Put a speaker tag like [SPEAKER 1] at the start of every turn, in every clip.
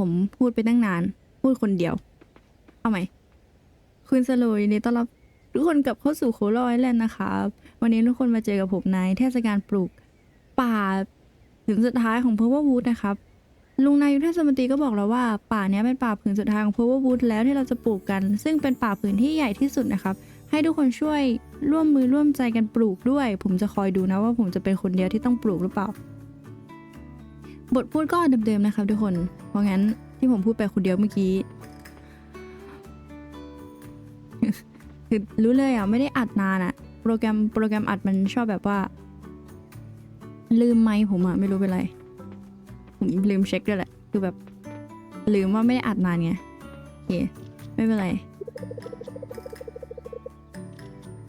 [SPEAKER 1] ผมพูดไปตั้งนาน พูดคนเดียว เอาไหมคุณสโลยนี่ต้อนรับทุกคนกลับเข้าสู่โคลไอแลนด์นะครับวันนี้ทุกคนมาเจอกับผมในเทศกาลปลูกป่าถึงสุดท้ายของ Power Wood นะครับลุงนายุทธสมนตรีก็บอกแล้วว่าป่าเนี้ยเป็นป่าผืนสุดท้ายของ Power Wood แล้วที่เราจะปลูกกัน ซึ่งเป็นป่าผืนที่ใหญ่ที่สุดนะครับ ให้ทุกคนช่วยร่วมมือร่วมใจกันปลูกด้วย ผมจะคอยดูนะว่าผมจะเป็นคนเดียวที่ต้องปลูกหรือเปล่า บทพูดก็เดิมๆนะครับทุกคน เพราะงั้นที่ผมพูดไปคนเดียวเมื่อกี้คือรู้เลยอะ ไม่ได้อัดนานอะ โปรแกรมโปรแกรมอัดมันชอบแบบว่า ลืมไมค์ผมอะ ไม่รู้เป็นไร ผมลืมเช็คด้วยแหละ คือแบบ ลืมว่าไม่ได้อัดนานไงโอเคไม่เป็นไร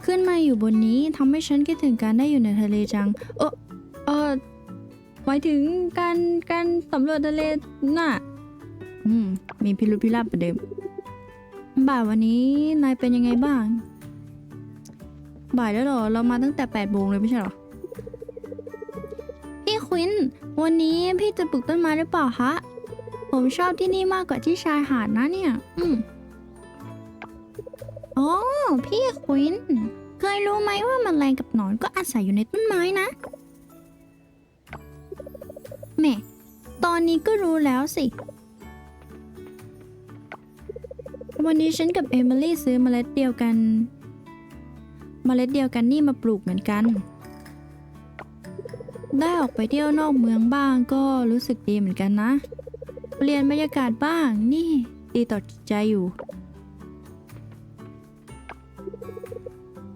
[SPEAKER 1] ขึ้นมาอยู่บนนี้ทำให้ฉันคิดถึงการได้อยู่ในทะเลจัง เออเออ หมายถึงการการสำรวจทะเลน่ะ อืม มีพิรุธพิราบประเดิม บ่ายวันนี้นายเป็นยังไงบ้าง บ่ายแล้วเหรอ เรามาตั้งแต่8ปดโมงเลยไม่ใช่เหรอ พี่ควิน วันนี้พี่จะปลูกต้นไม้หรือเปล่าคะ ผมชอบที่นี่มากกว่าที่ชายหาดนะเนี่ย อืมอ๋อพี่ควิน เคยรู้ไหมว่าแมลงกับหนอนก็อาศัยอยู่ในต้นไม้นะ อนนี้ก็รู้แล้วสิ วันนี้ฉันกับเอมิลี่ซื้อเมล็ดเดียวกัน เมล็ดเดียวกันนี่มาปลูกเหมือนกัน ได้ออกไปเที่ยวนอกเมืองบ้างก็รู้สึกดีเหมือนกันนะ เปลี่ยนบรรยากาศบ้างนี่ดีต่อใจอยู่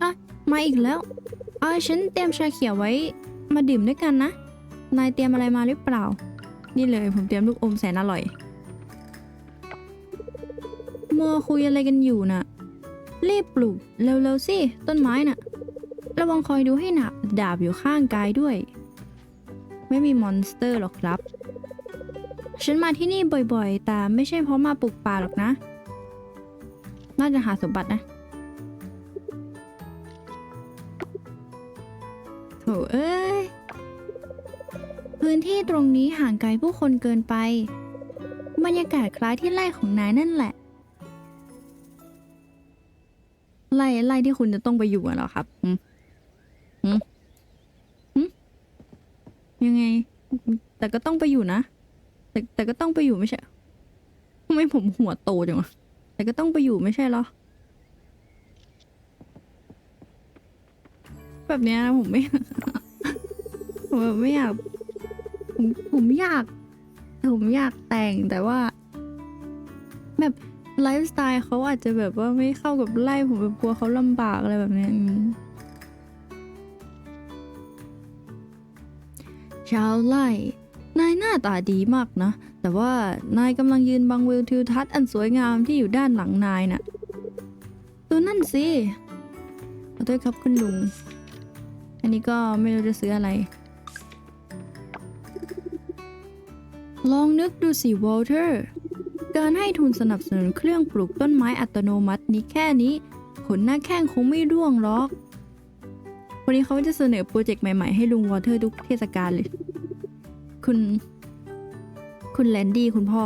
[SPEAKER 1] อะมาอีกแล้วเอาฉันเตรียมชาเขียวไว้มาดื่มด้วยกันนะ นายเตรียมอะไรมาหรือเปล่า นี่เลยผมเตรียมลูกอมแสนอร่อยมัวคุยอะไรกันอยู่น่ะรีบปลูกเร็วๆสิต้นไม้น่ะ ระวังคอยดูให้หนาดาบอยู่ข้างกายด้วย ไม่มีมอนสเตอร์หรอกครับ ฉันมาที่นี่บ่อยๆ แต่ไม่ใช่เพราะมาปลูกป่าหรอกนะ น่าจะหาสมบัตินะโถเอ้ย พื้นที่ตรงนี้ห่างไกลผู้คนเกินไป บรรยากาศคล้ายที่ไร่ของนายนั่นแหละไล่ไล่ที่คุณจะต้องไปอยู่อะเหรอครับหืมหืมหืมยังไง แต่ก็ต้องไปอยู่นะ แต่แต่ก็ต้องไปอยู่ไม่ใช่ทำไมผมหัวโตจังวะแต่ก็ต้องไปอยู่ไม่ใช่เหรอ แบบเนี้ยผมไม่ ผมแบบไม่อยาก ผมผมอยาก ผมอยากแต่งแต่ว่า แบบไลฟ์สไตล์เขาอาจจะแบบว่าไม่เข้ากับไล่ผมแบบกลัวเขาลำบากอะไรแบบนี้ยอืมชาวไล่นายหน้าตาดีมากนะ แต่ว่านายกำลังยืนบังวิวทิวทัศน์อันสวยงามที่อยู่ด้านหลังนายน่ะตัวนั่นสิขอโทษครับคุณลุง อันนี้ก็ไม่รู้จะซื้ออะไร ลองนึกดูสิวอลเทอร์ การให้ทุนสนับสนุนเครื่องปลูกต้นไม้อัตโนมัตินี้แค่นี้ผลหน้าแข้งคงไม่ร่วงหรอก วันนี้เขาจะเสนอโปรเจกต์ใหม่ ๆ ให้ลุงวอเทอร์ทุกเทศกาลเลย คุณ คุณแลนดี้คุณพ่อ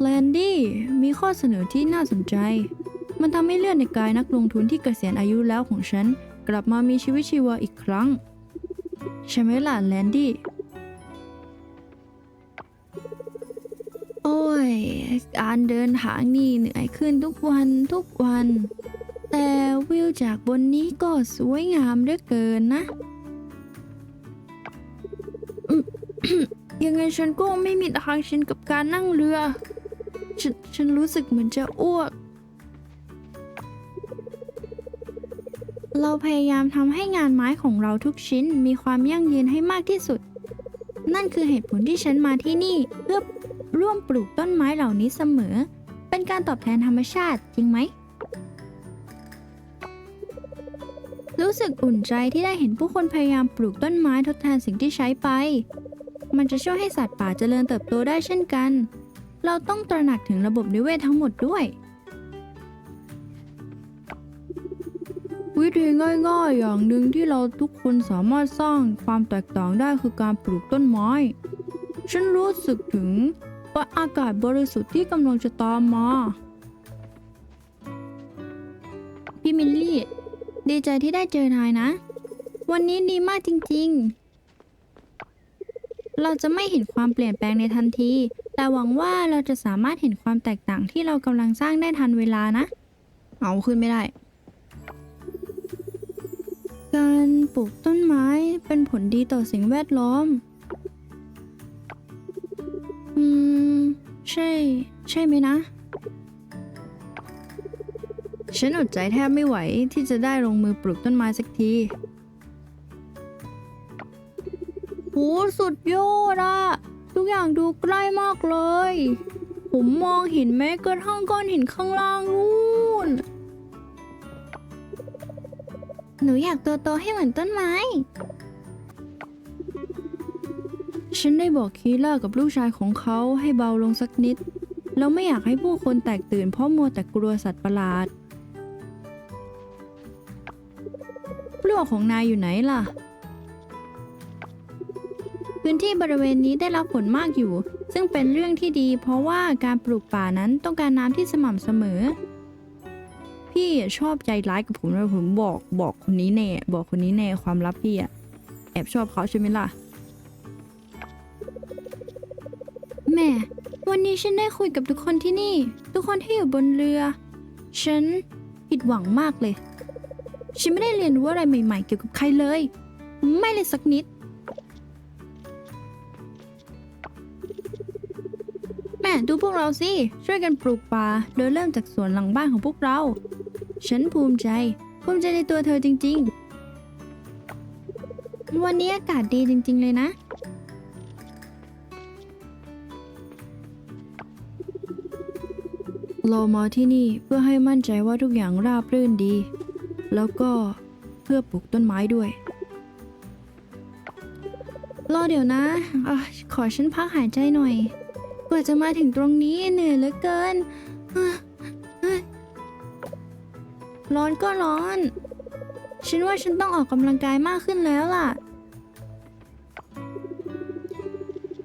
[SPEAKER 1] แลนดี้มีข้อเสนอที่น่าสนใจ มันทำให้เลือดในกายนักลงทุนที่เกษียณอายุแล้วของฉัน กลับมามีชีวิตชีวาอีกครั้ง ใช่ไหมล่ะแลนดี้ โอ้ย การเดินทางนี่เหนื่อยขึ้นทุกวันทุกวัน แต่วิวจากบนนี้ก็สวยงามเหลือเกินนะ ยังไงฉันก็ไม่มีทางชินกับการนั่งเรือ ฉันฉันรู้สึกเหมือนจะอ้วก เราพยายามทำให้งานไม้ของเราทุกชิ้นมีความยั่งยืนให้มากที่สุด นั่นคือเหตุผลที่ฉันมาที่นี่เพื่อ ร่วมปลูกต้นไม้เหล่านี้เสมอ เป็นการตอบแทนธรรมชาติจริงไหม รู้สึกอุ่นใจที่ได้เห็นผู้คนพยายามปลูกต้นไม้ทดแทนสิ่งที่ใช้ไป มันจะช่วยให้สัตว์ป่าเจริญเติบโตได้เช่นกัน เราต้องตระหนักถึงระบบนิเวศทั้งหมดด้วย วิธีง่ายๆ อย่างหนึ่งที่เราทุกคนสามารถสร้างความแตกต่างได้คือการปลูกต้นไม้ฉันรู้สึกถึง ว่าอากาศบริสุทธิ์ที่กำลังจะตามมา พี่มิลลี่ ดีใจที่ได้เจอนายนะ วันนี้ดีมากจริงๆ เราจะไม่เห็นความเปลี่ยนแปลงในทันที แต่หวังว่าเราจะสามารถเห็นความแตกต่างที่เรากำลังสร้างได้ทันเวลานะ เอาขึ้นไม่ได้ การปลูกต้นไม้เป็นผลดีต่อสิ่งแวดล้อม ม ใช่ ใช่ไหมนะ ฉันอดใจแทบไม่ไหวที่จะได้ลงมือปลูกต้นไม้สักทีโหสุดยอดอะทุกอย่างดูใกล้มากเลย ผมมองเห็นแม้กระทั่งก้อนหินข้างล่างนู่น หนูอยากตัวโตให้เหมือนต้นไม้ ฉันได้บอกคีล่ากับลูกชายของเขาให้เบาลงสักนิด แล้วไม่อยากให้ผู้คนแตกตื่นเพราะมัวแต่กลัวสัตว์ประหลาดปลวกของนายอยู่ไหนล่ะ พื้นที่บริเวณนี้ได้รับฝนมากอยู่ ซึ่งเป็นเรื่องที่ดีเพราะว่าการปลูกป่านั้นต้องการน้ำที่สม่ำเสมอ พี่ชอบใจร้ายกับผมเลยผมบอกบอกคนนี้แน่ บอกคนนี้แน่ความลับพี่อะแอบชอบเขาใช่ไหมล่ะ แม่ วันนี้ฉันได้คุยกับทุกคนที่นี่ ทุกคนที่อยู่บนเรือ ฉันผิดหวังมากเลย ฉันไม่ได้เรียนรู้อะไรใหม่ ๆ เกี่ยวกับใครเลย ไม่เลยสักนิด แม่ดูพวกเราสิ ช่วยกันปลูกป่า โดยเริ่มจากสวนหลังบ้านของพวกเรา ฉันภูมิใจ ภูมิใจในตัวเธอจริง ๆ วันนี้อากาศดีจริง ๆ เลยนะ เรามาที่นี่เพื่อให้มั่นใจว่าทุกอย่างราบรื่นดี แล้วก็เพื่อปลูกต้นไม้ด้วย รอเดี๋ยวนะอะขอฉันพักหายใจหน่อย กว่าจะมาถึงตรงนี้เหนื่อยเหลือเกิน ร้อนก็ร้อน ฉันว่าฉันต้องออกกำลังกายมากขึ้นแล้วล่ะ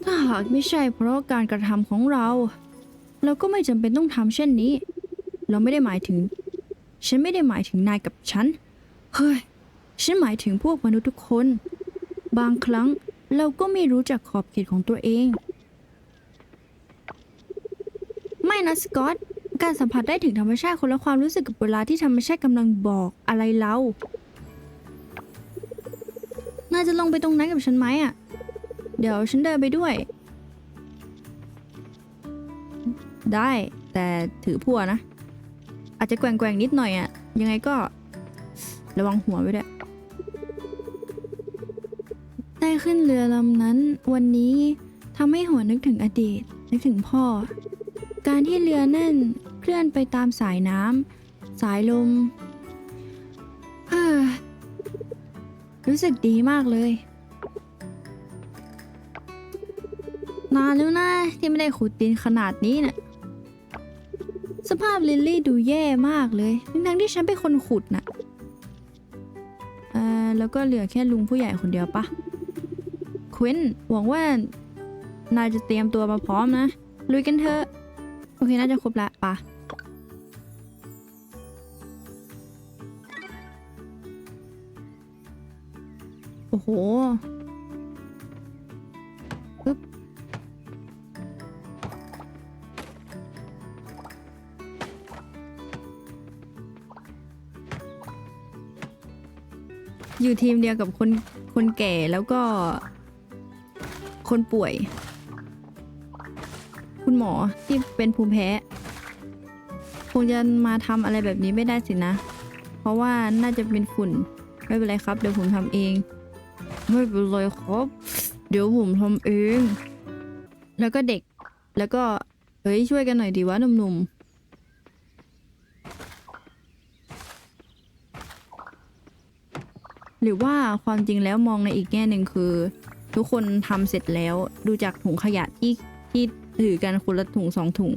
[SPEAKER 1] ถ้าหากไม่ใช่เพราะการกระทำของเรา เราก็ไม่จำเป็นต้องทำเช่นนี้ เราไม่ได้หมายถึง ฉันไม่ได้หมายถึงนายกับฉัน เฮ้ย ฉันหมายถึงพวกมนุษย์ทุกคน บางครั้งเราก็ไม่รู้จักขอบเขตของตัวเอง ไม่นะสกอต การสัมผัสได้ถึงธรรมชาติคนละความรู้สึกกับเวลาที่ธรรมชาติกำลังบอกอะไรเราน่าจะลงไปตรงนั้นกับฉันไหมอะ เดี๋ยวฉันเดินไปด้วย ได้แต่ถือพั่วนะ อาจจะแกว่งๆนิดหน่อยอะยังไงก็ระวังหัวไว้ด้วยได้ขึ้นเรือลำนั้น วันนี้ทำให้หัวนึกถึงอดีตนึกถึงพ่อ การที่เรือนั่นเคลื่อนไปตามสายน้ำสายลมเฮ้อรู้สึกดีมากเลย นานแล้วนะที่ไม่ได้ขุดดินขนาดนี้น่ะ สภาพลิลลี่ดูแย่มากเลย ทั้งๆที่ฉันเป็นคนขุดน่ะเอ่อแล้วก็เหลือแค่ลุงผู้ใหญ่คนเดียวปะควินหวังว่านายจะเตรียมตัวมาพร้อมนะ ลุยกันเถอะ โอเค น่าจะครบละปะโอ้โห อยู่ทีมเดียวกับคนคนแก่แล้วก็ คนป่วย คุณหมอที่เป็นภูมิแพ้คงจะมาทำอะไรแบบนี้ไม่ได้สินะ เพราะว่าน่าจะเป็นฝุ่น ไม่เป็นไรครับ เดี๋ยวผมทำเอง ไม่เป็นไรครับ เดี๋ยวผมทำเอง แล้วก็เด็ก แล้วก็ เฮ้ยช่วยกันหน่อยดีวะหนุ่มๆ หรือว่าความจริงแล้วมองในอีกแง่หนึ่งคือ ทุกคนทำเสร็จแล้วดูจากถุงขยะที่ที่ถือกันคนละถุงสองถุง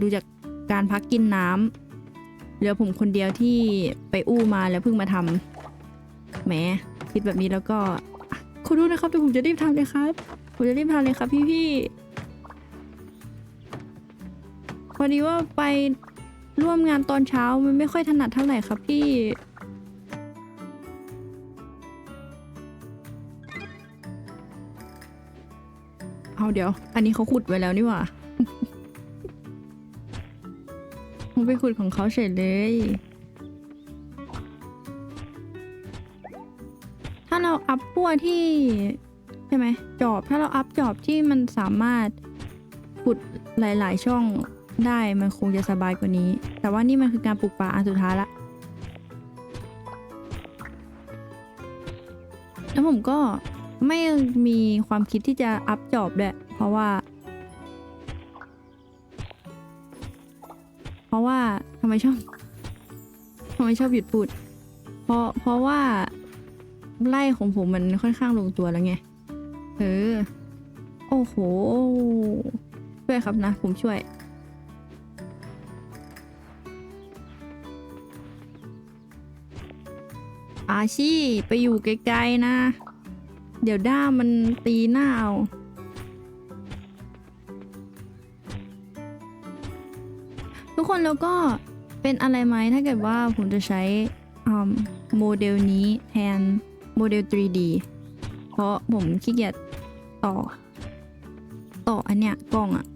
[SPEAKER 1] ดูจากการพักกินน้ำเหลือผมคนเดียวที่ไปอู้มาแล้วเพิ่งมาทำแหมคิดแบบนี้แล้วก็ขอโทษนะครับเดี๋ยวผมจะรีบทำเลยครับ ผมจะรีบทานเลยครับพี่พี่พอดีว่าไปร่วมงานตอนเช้ามันไม่ค่อยถนัดเท่าไหร่ครับพี่ เดี๋ยว อันนี้เขาขุดไว้แล้วนี่หว่าผมไปขุดของเขาเฉยเลย ถ้าเราอัพพวกที่ใช่ไหมจอบ ถ้าเราอัพจอบที่มันสามารถขุดหลาย ๆ ช่องได้มันคงจะสบายกว่านี้ แต่ว่านี่มันคือการปลูกป่าอันสุดท้ายละ แล้วผมก็ ไม่มีความคิดที่จะอัพจอบด้วยเพราะว่า เพราะว่าทำไมชอบทำไมชอบหยุดพูด เพราะเพราะว่าไล่ของผมมันค่อนข้างลงตัวแล้วไงเออโอ้โหช่วยครับนะ ผมช่วยอาชีไปอยู่ไกลๆนะ เดี๋ยวด้ามมันตีหน้าเอาทุกคนแล้วก็เป็นอะไรไหมถ้าเกิดว่าผมจะใช้โมเดลนี้แทนโมเดล 3D เพราะผมขี้เกียจต่อ ต่ออันเนี้ยกล้องอะ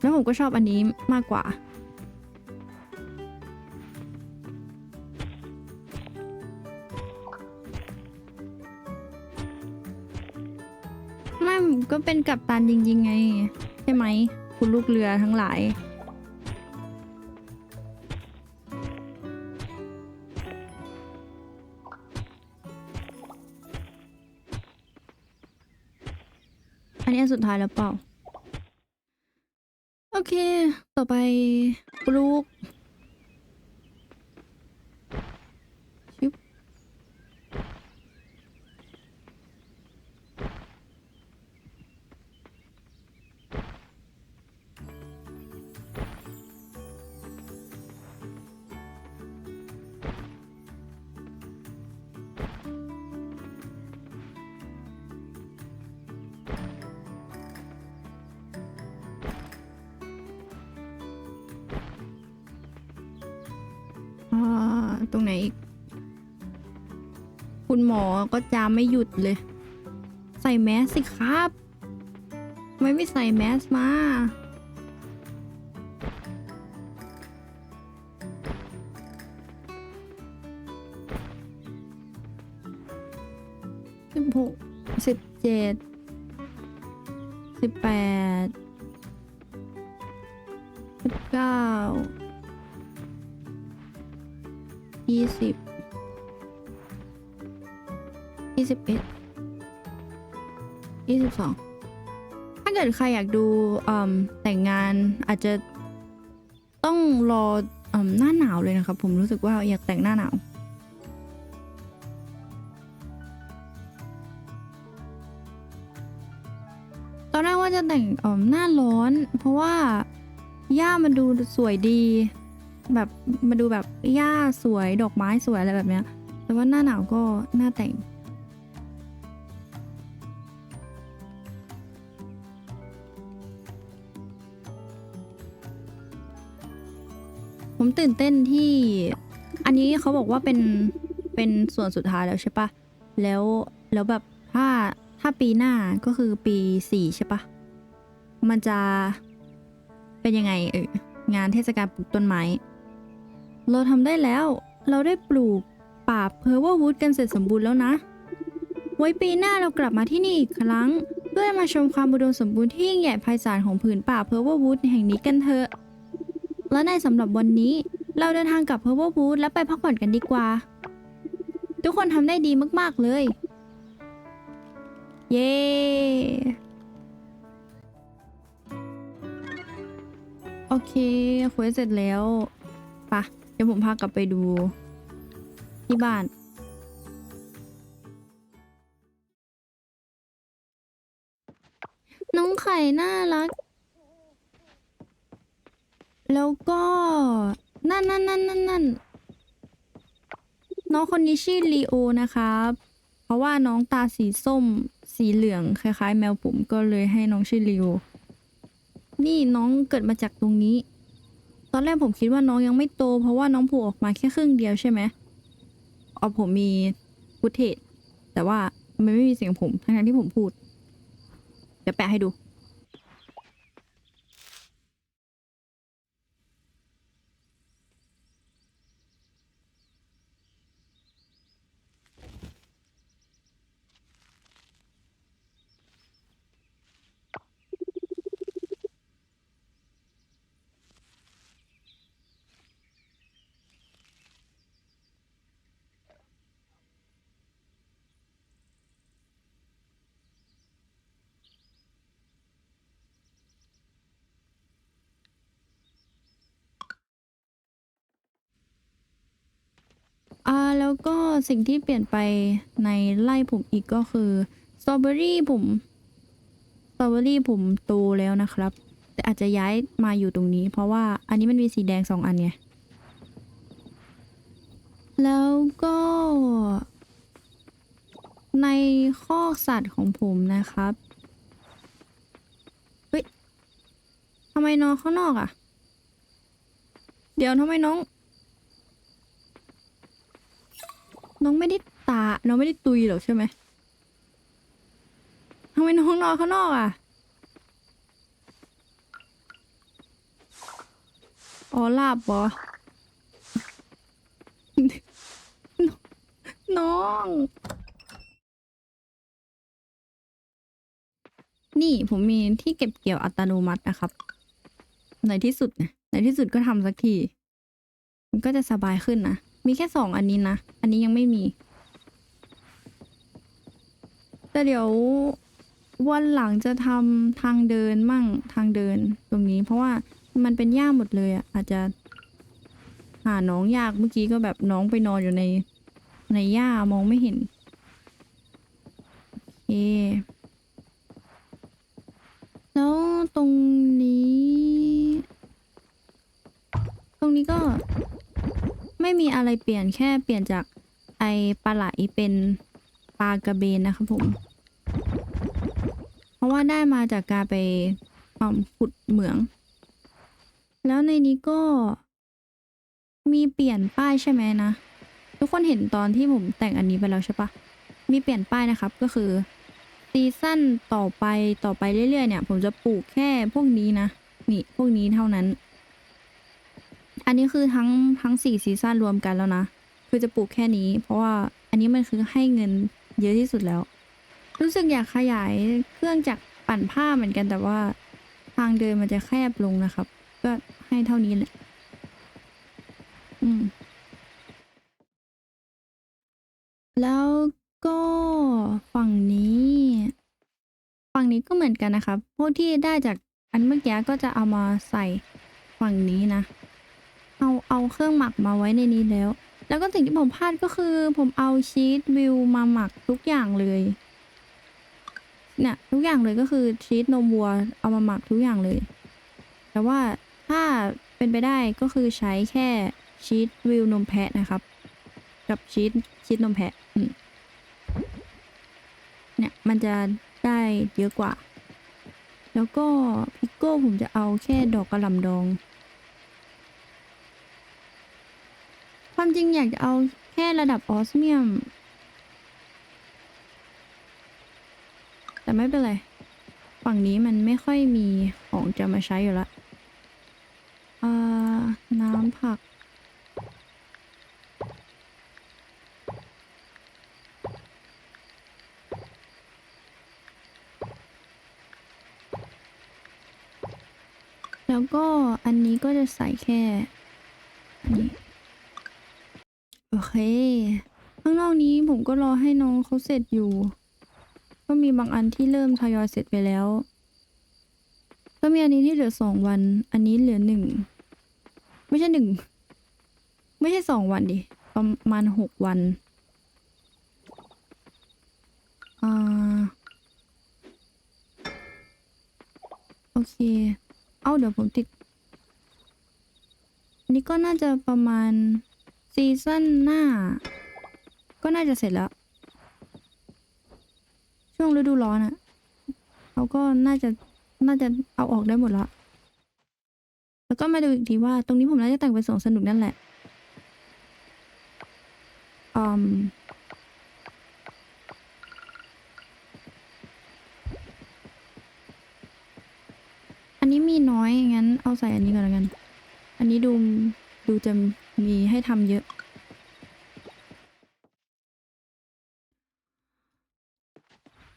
[SPEAKER 1] แล้วผมก็ชอบอันนี้มากกว่า ก็เป็นกัปตันจริงๆไง ใช่ไหม คุณลูกเรือทั้งหลาย อันนี้อันสุดท้ายแล้วเปล่า โอเค ต่อไปปลูก รงไหนอีก คุณหมอก็จามไม่หยุดเลย ใส่แมสสิครับทำไมไม่ใส่แมสมาสิบหกสิบเจ็ดสิบแปดสิบเก้า ยี่สิบยี่สิบเอ็ดยี่สิบสองถ้าเกิดใครอยากดูแต่งงานอาจจะต้องรออหน้าหนาวเลยนะครับ ผมรู้สึกว่าอยากแต่งหน้าหนาวตอนแรกว่าจะแต่งหน้าร้อน เพราะว่าหญ้ามันดูสวยดี แบบมาดูแบบหญ้าสวยดอกไม้สวยอะไรแบบเนี้ย แต่ว่าหน้าหนาวก็หน่าแต่ง ผมตื่นเต้นที่ อันนี้เขาบอกว่าเป็นเป็นส่วนสุดท้ายแล้วใช่ปะแล้วแล้วแบบถ้าถ้าปีหน้าก็คือปีสี่ใช่ปะมันจะเป็นยังไงเอองานเทศกาลปลูกต้นไม้ เราทำได้แล้ว เราได้ปลูกป่าเพอร์เวอร์วูดกันเสร็จสมบูรณ์แล้วนะ ไว้ปีหน้าเรากลับมาที่นี่อีกครั้ง เพื่อมาชมความอุดมสมบูรณ์ที่ยิ่งใหญ่ไพศาลของผืนป่าเพอร์เวอร์วูดแห่งนี้กันเถอะ และในสำหรับวันนี้ เราเดินทางกลับเพอร์เวอร์วูดและไปพักผ่อนกันดีกว่า ทุกคนทำได้ดีมากๆเลย เย้โอเคคุยเสร็จแล้วปะ เดี๋ยวผมพากลับไปดูที่บ้านน้องไข่น่ารัก แล้วก็ นั่นนั่นนั่นนั่นนั่นน้องคนนี้ชื่อลีโอนะครับ เพราะว่าน้องตาสีส้ม สีเหลือง คล้าย ๆ แมวผมก็เลยให้น้องชื่อริวนี่น้องเกิดมาจากตรงนี้ ตอนแรกผมคิดว่าน้องยังไม่โต เพราะว่าน้องผูออกมาแค่ครึ่งเดียวใช่ไหมเอาผมมีฟุตเทจแต่ว่ามันไม่มีเสียงผมทั้งที่ผมพูด เดี๋ยวแปะให้ดู อ่าแล้วก็สิ่งที่เปลี่ยนไปในไล่ผมอีกก็คือสตรอเบอรี่ผมสตรอเบอรี่ผมโตแล้วนะครับ แต่อาจจะย้ายมาอยู่ตรงนี้ เพราะว่าอันนี้มันมีสีแดงสองอันไงแล้วก็ ในคอกสัตว์ของผมนะครับเฮ้ยทำไมน้องข้างนอกอะ่ะ เดี๋ยวทำไมน้อง น้องไม่ได้ตา น้องไม่ได้ตุยหรอกใช่ไหมทำไมน้องนอนข้างนอกอะ อ๋อลับเหรอน้อง นี่ผมมีที่เก็บเกี่ยวอัตโนมัตินะครับ ในที่สุดนะในที่สุดก็ทำสักที มันก็จะสบายขึ้นนะ มีแค่สองอันนี้นะ อันนี้ยังไม่มี แต่เดี๋ยววันหลังจะทำทางเดินมั่งทางเดินตรงนี้ เพราะว่ามันเป็นหญ้าหมดเลยอะอาจจะหาน้องยากเมื่อกี้ก็แบบน้องไปนอนอยู่ใน ในหญ้ามองไม่เห็นโอแล้วตรงนี้ ตรงนี้ก็ ไม่มีอะไรเปลี่ยนแค่เปลี่ยนจากไอปลาไหลเป็นปลากระเบนนะครับผม เพราะว่าได้มาจากการไปอืมขุดเหมือง แล้วในนี้ก็มีเปลี่ยนป้ายใช่ไหมนะ ทุกคนเห็นตอนที่ผมแต่งอันนี้ไปแล้วใช่ปะมีเปลี่ยนป้ายนะครับก็คือซีซั่นต่อไปต่อไปเรื่อยๆเนี่ย ผมจะปลูกแค่พวกนี้นะ นี่พวกนี้เท่านั้น อันนี้คือทั้งทั้งสี่ซีซั่นรวมกันแล้วนะ คือจะปลูกแค่นี้ เพราะว่าอันนี้มันคือให้เงินเยอะที่สุดแล้ว รู้สึกอยากขยายเครื่องจักรปั่นผ้าเหมือนกันแต่ว่าทางเดินมันจะแคบลงนะครับ ก็ให้เท่านี้แหละ อืม แล้วก็ฝั่งนี้ ฝั่งนี้ก็เหมือนกันนะครับ พวกที่ได้จากอันเมื่อกี้ก็จะเอามาใส่ฝั่งนี้นะ เอาเอาเครื่องหมักมาไว้ในนี้แล้ว แล้วก็สิ่งที่ผมพลาดก็คือ ผมเอาชีสวิวมาหมักทุกอย่างเลยเนี่ยทุกอย่างเลยก็คือชีสนมวัวเอามาหมักทุกอย่างเลย แต่ว่าถ้าเป็นไปได้ก็คือใช้แค่ชีสวิวนมแพะนะครับ กับชีสชีสนมแพะเนี่ยมันจะได้เยอะกว่า แล้วก็พิกโก้ผมจะเอาแค่ดอกกระหล่ำดอง ความจ ริงอยากจะเอาแค่ระดับออสเมียม แต่ไม่เป็นไร ฝั่งนี้มันไม่ค่อยมีของจะมาใช้อยู่ละอ่าน้ำผักแล้วก็อันนี้ก็จะใส่แค่อันนี้ โอเค ข้างนอกนี้ผมก็รอให้น้องเขาเสร็จอยู่ ก็มีบางอันที่เริ่มทยอยเสร็จไปแล้ว ก็มีอันนี้ที่เหลือสองวัน อันนี้เหลือหนึ่ง ไม่ใช่หนึ่ง ไม่ใช่สองวันดิ ประมาณหกวัน อ่า โอเค เอาเดี๋ยวผมติด อันนี้ก็น่าจะประมาณ ซีซั่นหน้า ก็น่าจะเสร็จแล้ว ช่วงฤดูร้อนอะเขาก็น่าจะน่าจะเอาออกได้หมดละแล้วก็มาดูอีกทีว่า ตรงนี้ผมน่าจะแต่งเป็นสวนสนุกนั่นแหละอืมอันนี้มีน้อยงั้นเอาใส่อันนี้ก่อนแล้วกัน อันนี้ดูดูจะ มีให้ทำเยอะ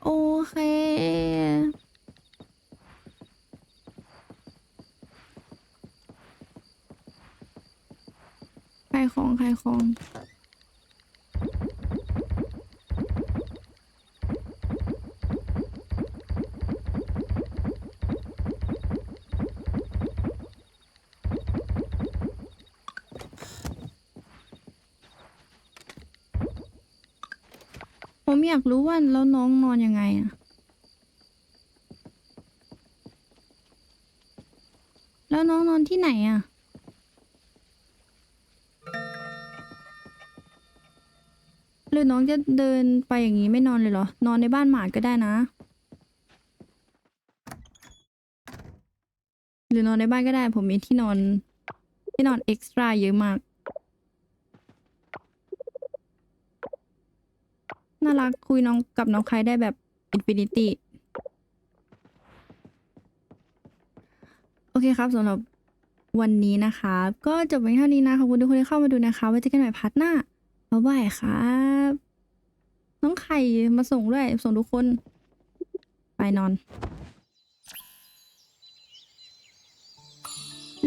[SPEAKER 1] โอเค ใครของใครของ ผมอยากรู้ว่าแล้วน้องนอนยังไงอะแล้วน้องนอนที่ไหนอะหรือน้องจะเดินไปอย่างนี้ไม่นอนเลยเหรอ นอนในบ้านหมาก็ได้นะ หรือนอนในบ้านก็ได้ ผมมีที่นอน ที่นอนเอ็กซ์ตร้าเยอะมาก น่ารักคุยน้องกับน้องใครได้แบบอินฟินิตี้โอเคครับสำหรับวันนี้นะคะ ก็จบเพียงเท่านี้นะขอบคุณทุกคนที่เข้ามาดูนะคะ ไว้เจอกันใหม่พาร์ทหน้าบ๊ายบายครับ น้องไข่มาส่งด้วยส่งทุกคน ไปนอน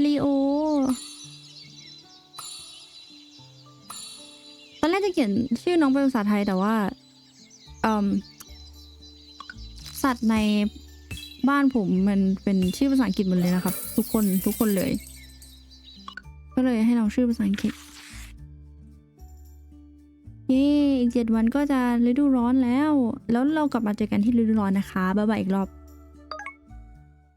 [SPEAKER 1] ลีโอตอนแรกจะเขียนชื่อน้องเป็นภาษาไทยแต่ว่า สัตว์ในบ้านผมมันเป็นชื่อภาษาอังกฤษหมดเลยนะครับ ทุกคนทุกคนเลย ก็เลยให้น้องชื่อภาษาอังกฤษเย้อีกเจ็ดวันก็จะฤดูร้อนแล้ว แล้วเรากลับมาเจอกันที่ฤดูร้อนนะคะบ๊ายบายอีกรอบ